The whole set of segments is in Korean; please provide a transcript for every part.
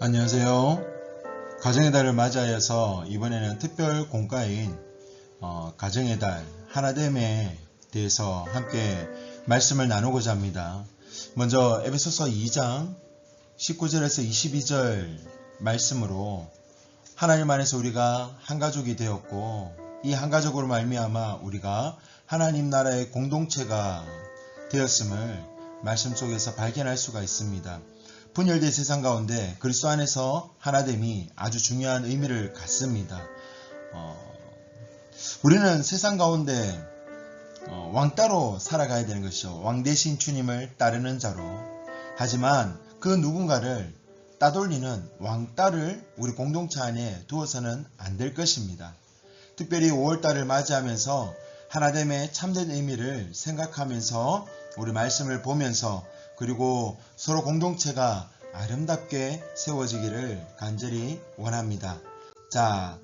안녕하세요. 가정의 달을 맞이하여서 이번에는 특별 공과인 어, 가정의 달 하나됨에 대해서 함께 말씀을 나누고자 합니다. 먼저 에베소서 2장 19절에서 22절 말씀으로 하나님 안에서 우리가 한 가족이 되었고 이 한 가족으로 말미암아 우리가 하나님 나라의 공동체가 되었음을 말씀 속에서 발견할 수가 있습니다. 분열된 세상 가운데 그리스도 안에서 하나됨이 아주 중요한 의미를 갖습니다. 어, 우리는 세상 가운데 어, 왕따로 살아가야 되는 것이죠. 왕 대신 주님을 따르는 자로. 하지만 그 누군가를 따돌리는 왕따를 우리 공동체 안에 두어서는 안 될 것입니다. 특별히 5월달을 맞이하면서 하나됨의 참된 의미를 생각하면서 우리 말씀을 보면서 그리고 서로 공동체가 아름답게 세워지기를 간절히 원합니다. 자,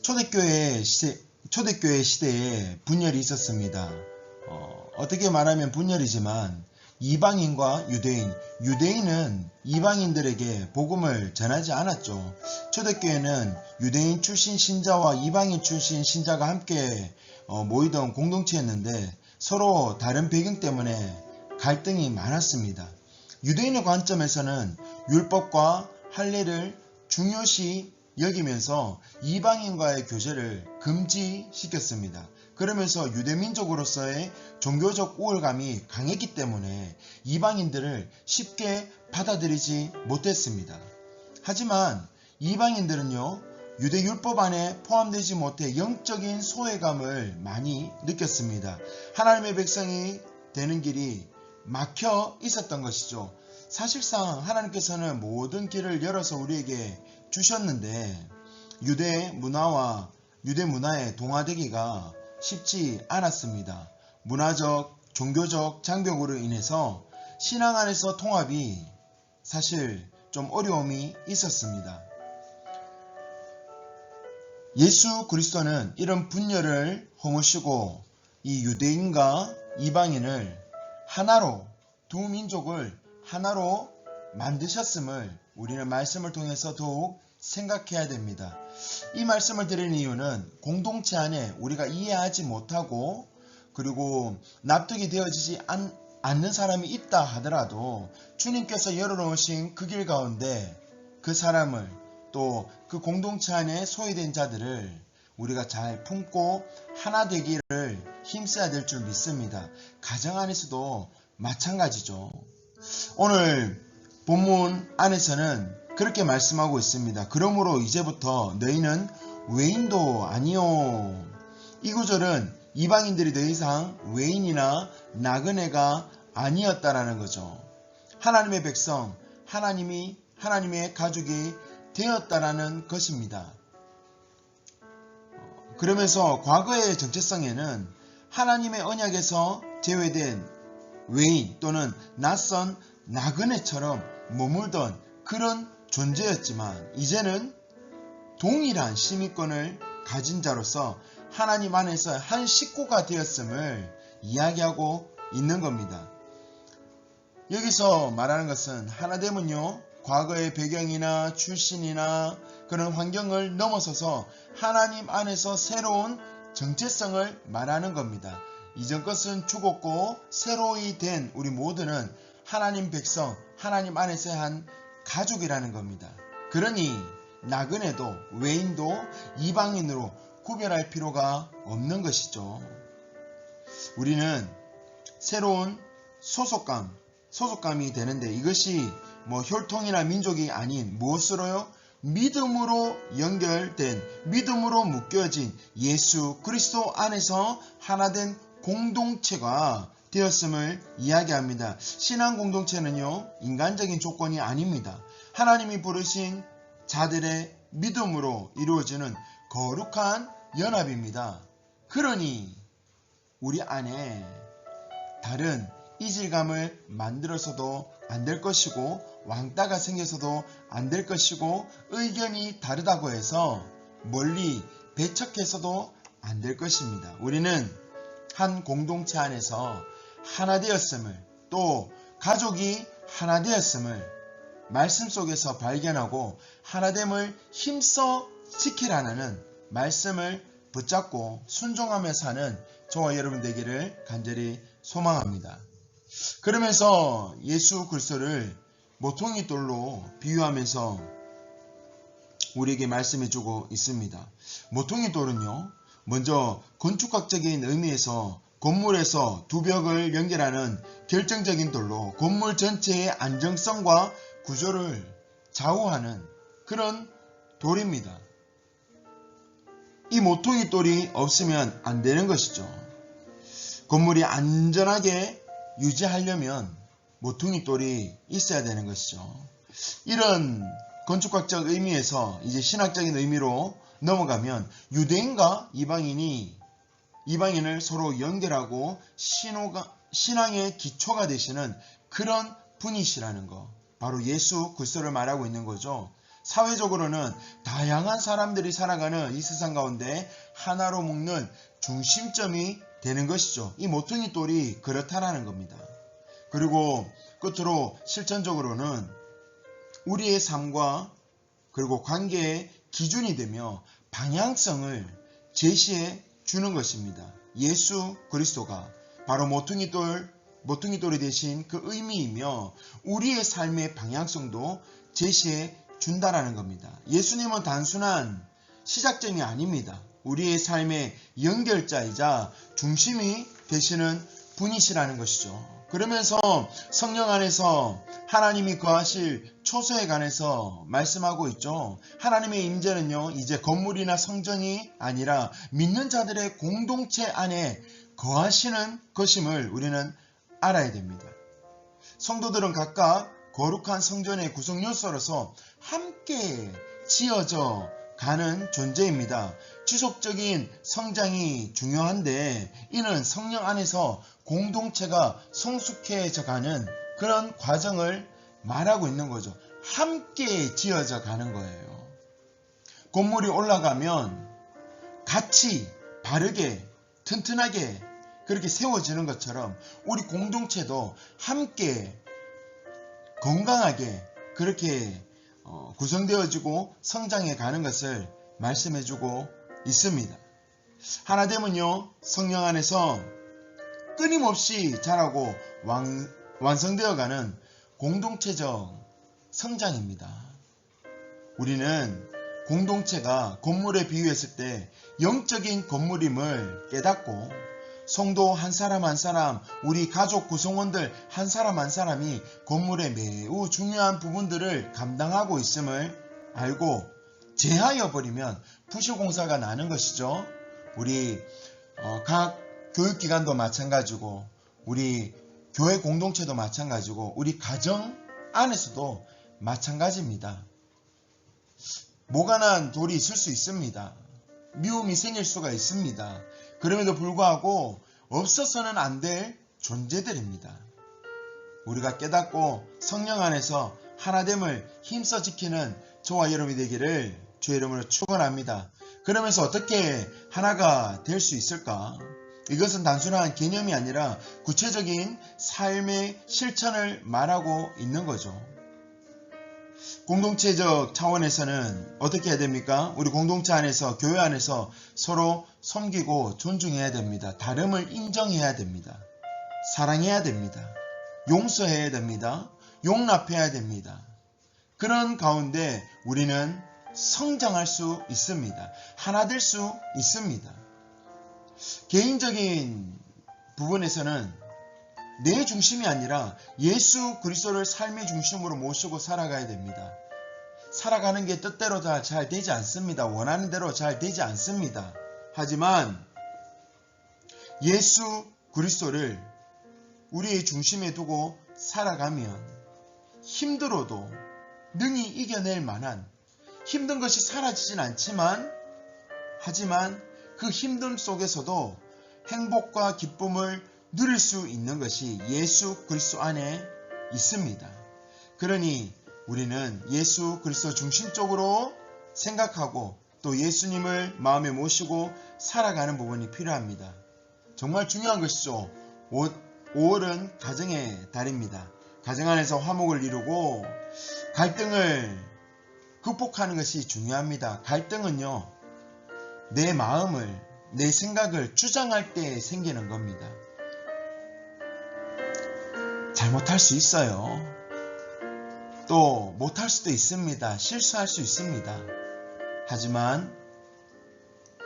초대교회 시대, 초대교회 시대에 분열이 있었습니다. 어, 떻게 말하면 분열이지만 이방인과 유대인, 유대인은 이방인들에게 복음을 전하지 않았죠. 초대교회는 유대인 출신 신자와 이방인 출신 신자가 함께 어, 모이던 공동체였는데 서로 다른 배경 때문에 갈등이 많았습니다. 유대인의 관점에서는 율법과 할례를 중요시 여기면서 이방인과의 교제를 금지시켰습니다. 그러면서 유대민족으로서의 종교적 우월감이 강했기 때문에 이방인들을 쉽게 받아들이지 못했습니다. 하지만 이방인들은요, 유대 율법 안에 포함되지 못해 영적인 소외감을 많이 느꼈습니다. 하나님의 백성이 되는 길이 막혀 있었던 것이죠. 사실상 하나님께서는 모든 길을 열어서 우리에게 주셨는데 유대 문화와 유대 문화에 동화되기가 쉽지 않았습니다. 문화적, 종교적 장벽으로 인해서 신앙 안에서 통합이 사실 좀 어려움이 있었습니다. 예수 그리스도는 이런 분열을 허무시고 이 유대인과 이방인을 하나로 두 민족을 하나로 만드셨음을 우리는 말씀을 통해서 더욱 생각해야 됩니다. 이 말씀을 드리는 이유는 공동체 안에 우리가 이해하지 못하고 그리고 납득이 되어지지 않, 않는 사람이 있다 하더라도 주님께서 열어놓으신 그 길 가운데 그 사람을 또 그 공동체 안에 소외된 자들을 우리가 잘 품고 하나 되기를 힘써야 될 줄 믿습니다. 가정 안에서도 마찬가지죠. 오늘 본문 안에서는 그렇게 말씀하고 있습니다. 그러므로 이제부터 너희는 외인도 아니요. 이 구절은 이방인들이 더 이상 외인이나 나그네가 아니었다라는 거죠. 하나님의 백성, 하나님이 하나님의 가족이 되었다라는 것입니다. 그러면서 과거의 정체성에는 하나님의 언약에서 제외된 외인 또는 낯선 나그네처럼 머물던 그런 존재였지만 이제는 동일한 시민권을 가진 자로서 하나님 안에서 한 식구가 되었음을 이야기하고 있는 겁니다. 여기서 말하는 것은 하나됨은요, 과거의 배경이나 출신이나 그런 환경을 넘어서서 하나님 안에서 새로운 정체성을 말하는 겁니다. 이전 것은 죽었고 새로이 된 우리 모두는 하나님 백성, 하나님 안에서의 한 가족이라는 겁니다. 그러니 나그네도 외인도 이방인으로 구별할 필요가 없는 것이죠. 우리는 새로운 소속감, 소속감이 되는데 이것이 뭐 혈통이나 민족이 아닌 무엇으로요? 믿음으로 연결된 믿음으로 묶여진 예수 그리스도 안에서 하나된 공동체가 되었음을 이야기합니다. 신앙 공동체는요, 인간적인 조건이 아닙니다. 하나님이 부르신 자들의 믿음으로 이루어지는 거룩한 연합입니다. 그러니 우리 안에 다른 이질감을 만들어서도 안 될 것이고 왕따가 생겨서도 안 될 것이고 의견이 다르다고 해서 멀리 배척해서도 안 될 것입니다. 우리는 한 공동체 안에서 하나 되었음을 또 가족이 하나 되었음을 말씀 속에서 발견하고 하나됨을 힘써 지키라는 말씀을 붙잡고 순종하며 사는 저와 여러분 되기를 간절히 소망합니다. 그러면서 예수 그리스도를 모퉁이 돌로 비유하면서 우리에게 말씀해 주고 있습니다. 모퉁이 돌은요. 먼저 건축학적인 의미에서 건물에서 두 벽을 연결하는 결정적인 돌로 건물 전체의 안정성과 구조를 좌우하는 그런 돌입니다. 이 모퉁이 돌이 없으면 안 되는 것이죠. 건물이 안전하게 유지하려면 모퉁이 돌이 있어야 되는 것이죠. 이런 건축학적 의미에서 이제 신학적인 의미로 넘어가면 유대인과 이방인이 이방인을 서로 연결하고 신호가, 신앙의 기초가 되시는 그런 분이시라는 거. 바로 예수 그리스도를 말하고 있는 거죠. 사회적으로는 다양한 사람들이 살아가는 이 세상 가운데 하나로 묶는 중심점이 되는 것이죠. 이 모퉁이 돌이 그렇다라는 겁니다. 그리고 끝으로 실천적으로는 우리의 삶과 그리고 관계의 기준이 되며 방향성을 제시해 주는 것입니다. 예수 그리스도가 바로 모퉁이 돌, 모퉁이 돌이 되신 그 의미이며 우리의 삶의 방향성도 제시해 준다라는 겁니다. 예수님은 단순한 시작점이 아닙니다. 우리의 삶의 연결자이자 중심이 되시는 분이시라는 것이죠. 그러면서 성령 안에서 하나님이 거하실 초소에 관해서 말씀하고 있죠. 하나님의 임재는요, 이제 건물이나 성전이 아니라 믿는 자들의 공동체 안에 거하시는 것임을 우리는 알아야 됩니다. 성도들은 각각 거룩한 성전의 구성 요소로서 함께 지어져 가는 존재입니다. 지속적인 성장이 중요한데 이는 성령 안에서 공동체가 성숙해져 가는 그런 과정을 말하고 있는 거죠. 함께 지어져 가는 거예요. 건물이 올라가면 같이 바르게 튼튼하게 그렇게 세워지는 것처럼 우리 공동체도 함께 건강하게 그렇게 어, 구성되어지고 성장해 가는 것을 말씀해주고 있습니다. 하나됨은요 성령 안에서 끊임없이 자라고 왕, 완성되어가는 공동체적 성장입니다. 우리는 공동체가 건물에 비유했을 때 영적인 건물임을 깨닫고 성도 한 사람 한 사람, 우리 가족 구성원들 한 사람 한 사람이 건물의 매우 중요한 부분들을 감당하고 있음을 알고 제하여 버리면 부실공사가 나는 것이죠. 우리 어, 각 교육기관도 마찬가지고 우리 교회 공동체도 마찬가지고 우리 가정 안에서도 마찬가지입니다. 모가난 돌이 있을 수 있습니다. 미움이 생길 수가 있습니다. 그럼에도 불구하고 없어서는 안 될 존재들입니다. 우리가 깨닫고 성령 안에서 하나됨을 힘써 지키는 저와 여러분이 되기를 주의 이름으로 축원합니다. 그러면서 어떻게 하나가 될 수 있을까? 이것은 단순한 개념이 아니라 구체적인 삶의 실천을 말하고 있는 거죠. 공동체적 차원에서는 어떻게 해야 됩니까? 우리 공동체 안에서, 교회 안에서 서로 섬기고 존중해야 됩니다. 다름을 인정해야 됩니다. 사랑해야 됩니다. 용서해야 됩니다. 용납해야 됩니다. 그런 가운데 우리는 성장할 수 있습니다. 하나 될 수 있습니다. 개인적인 부분에서는 내 중심이 아니라 예수 그리스도를 삶의 중심으로 모시고 살아가야 됩니다. 살아가는 게 뜻대로 다 잘 되지 않습니다. 원하는 대로 잘 되지 않습니다. 하지만 예수 그리스도를 우리의 중심에 두고 살아가면 힘들어도 능히 이겨낼 만한 힘든 것이 사라지진 않지만 하지만 그 힘듦 속에서도 행복과 기쁨을 누릴 수 있는 것이 예수 그리스도 안에 있습니다. 그러니 우리는 예수 그리스도 중심적으로 생각하고 또 예수님을 마음에 모시고 살아가는 부분이 필요합니다. 정말 중요한 것이죠. 5월은 가정의 달입니다. 가정 안에서 화목을 이루고 갈등을 극복하는 것이 중요합니다. 갈등은요, 내 마음을, 내 생각을 주장할 때 생기는 겁니다. 잘못할 수 있어요. 또 못할 수도 있습니다. 실수할 수 있습니다. 하지만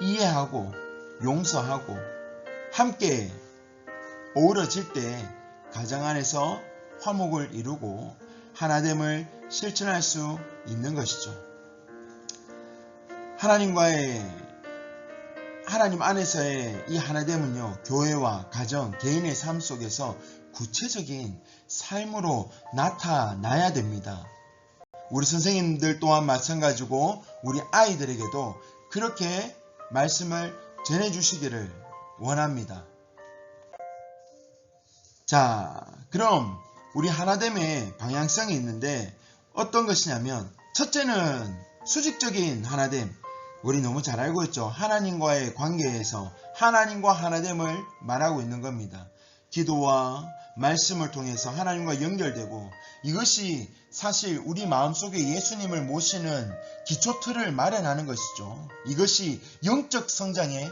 이해하고 용서하고 함께 어우러질 때 가정 안에서 화목을 이루고 하나됨을 실천할 수 있는 것이죠. 하나님과의 하나님 안에서의 이 하나됨은요, 교회와 가정, 개인의 삶 속에서 구체적인 삶으로 나타나야 됩니다. 우리 선생님들 또한 마찬가지고 우리 아이들에게도 그렇게 말씀을 전해주시기를 원합니다. 자, 그럼 우리 하나됨의 방향성이 있는데 어떤 것이냐면 첫째는 수직적인 하나됨. 우리 너무 잘 알고 있죠. 하나님과의 관계에서 하나님과 하나됨을 말하고 있는 겁니다. 기도와 말씀을 통해서 하나님과 연결되고 이것이 사실 우리 마음속에 예수님을 모시는 기초 틀을 마련하는 것이죠. 이것이 영적 성장의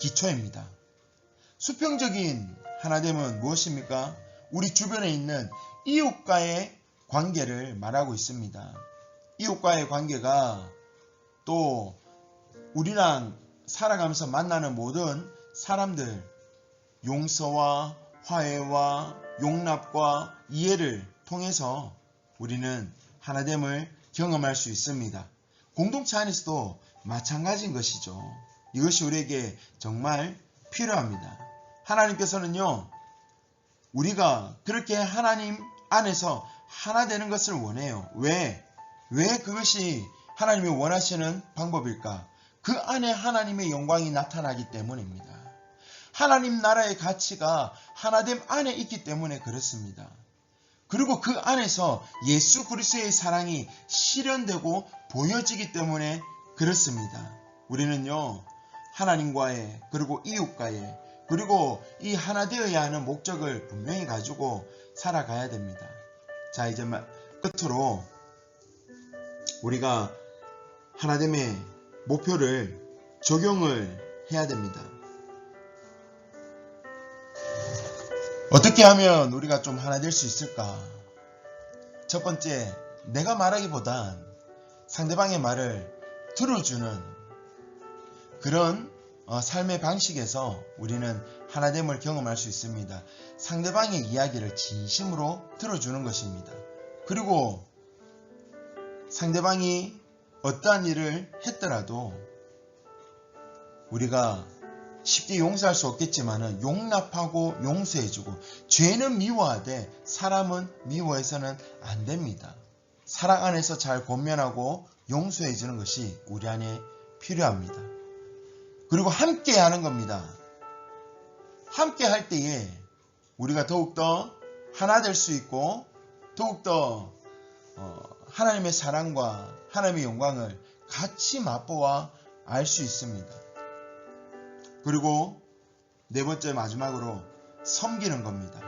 기초입니다. 수평적인 하나됨은 무엇입니까? 우리 주변에 있는 이웃과의 관계를 말하고 있습니다. 이웃과의 관계가 또 우리랑 살아가면서 만나는 모든 사람들 용서와 화해와 용납과 이해를 통해서 우리는 하나됨을 경험할 수 있습니다. 공동체 안에서도 마찬가지인 것이죠. 이것이 우리에게 정말 필요합니다. 하나님께서는요, 우리가 그렇게 하나님 안에서 하나 되는 것을 원해요. 왜? 왜 그것이 하나님이 원하시는 방법일까? 그 안에 하나님의 영광이 나타나기 때문입니다. 하나님 나라의 가치가 하나됨 안에 있기 때문에 그렇습니다. 그리고 그 안에서 예수 그리스도의 사랑이 실현되고 보여지기 때문에 그렇습니다. 우리는요, 하나님과의, 그리고 이웃과의, 그리고 이 하나 되어야 하는 목적을 분명히 가지고 살아가야 됩니다. 자, 이제 끝으로 우리가 하나됨의 목표를 적용을 해야 됩니다. 어떻게 하면 우리가 좀 하나 될 수 있을까? 첫 번째, 내가 말하기보단 상대방의 말을 들어주는 그런 어, 삶의 방식에서 우리는 하나됨을 경험할 수 있습니다. 상대방의 이야기를 진심으로 들어주는 것입니다. 그리고 상대방이 어떠한 일을 했더라도 우리가 쉽게 용서할 수 없겠지만 용납하고 용서해주고 죄는 미워하되 사람은 미워해서는 안 됩니다. 사랑 안에서 잘 권면하고 용서해주는 것이 우리 안에 필요합니다. 그리고 함께 하는 겁니다. 함께 할 때에 우리가 더욱더 하나 될 수 있고 더욱더 어, 하나님의 사랑과 하나님의 영광을 같이 맛보아 알 수 있습니다. 그리고 네 번째 마지막으로 섬기는 겁니다.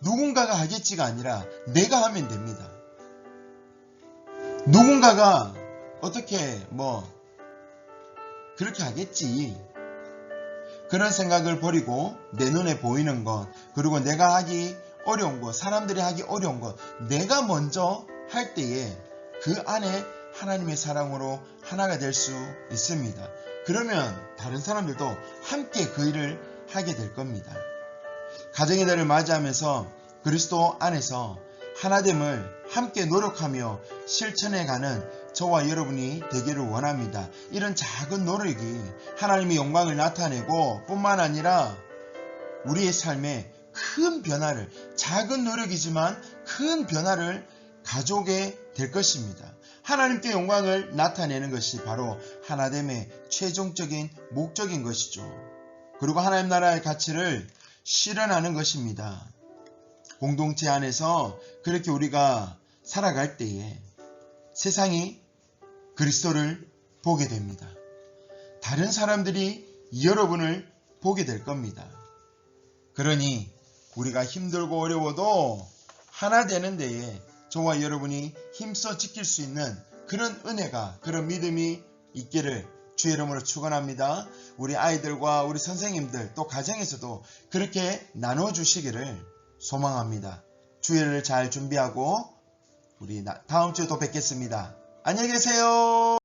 누군가가 하겠지가 아니라 내가 하면 됩니다. 누군가가 어떻게 뭐 그렇게 하겠지. 그런 생각을 버리고 내 눈에 보이는 것, 그리고 내가 하기 어려운 것, 사람들이 하기 어려운 것, 내가 먼저 할 때에 그 안에 하나님의 사랑으로 하나가 될 수 있습니다. 그러면 다른 사람들도 함께 그 일을 하게 될 겁니다. 가정의 달을 맞이하면서 그리스도 안에서 하나됨을 함께 노력하며 실천해가는 저와 여러분이 되기를 원합니다. 이런 작은 노력이 하나님의 영광을 나타내고 뿐만 아니라 우리의 삶에 큰 변화를, 작은 노력이지만 큰 변화를 가져오게 될 것입니다. 하나님께 영광을 나타내는 것이 바로 하나됨의 최종적인 목적인 것이죠. 그리고 하나님 나라의 가치를 실현하는 것입니다. 공동체 안에서 그렇게 우리가 살아갈 때에 세상이 그리스도를 보게 됩니다. 다른 사람들이 여러분을 보게 될 겁니다. 그러니 우리가 힘들고 어려워도 하나 되는 데에 저와 여러분이 힘써 지킬 수 있는 그런 은혜가 그런 믿음이 있기를 주의 이름으로 축원합니다. 우리 아이들과 우리 선생님들 또 가정에서도 그렇게 나눠 주시기를 소망합니다. 주일을 잘 준비하고 우리 나- 다음 주에 또 뵙겠습니다. 안녕히 계세요.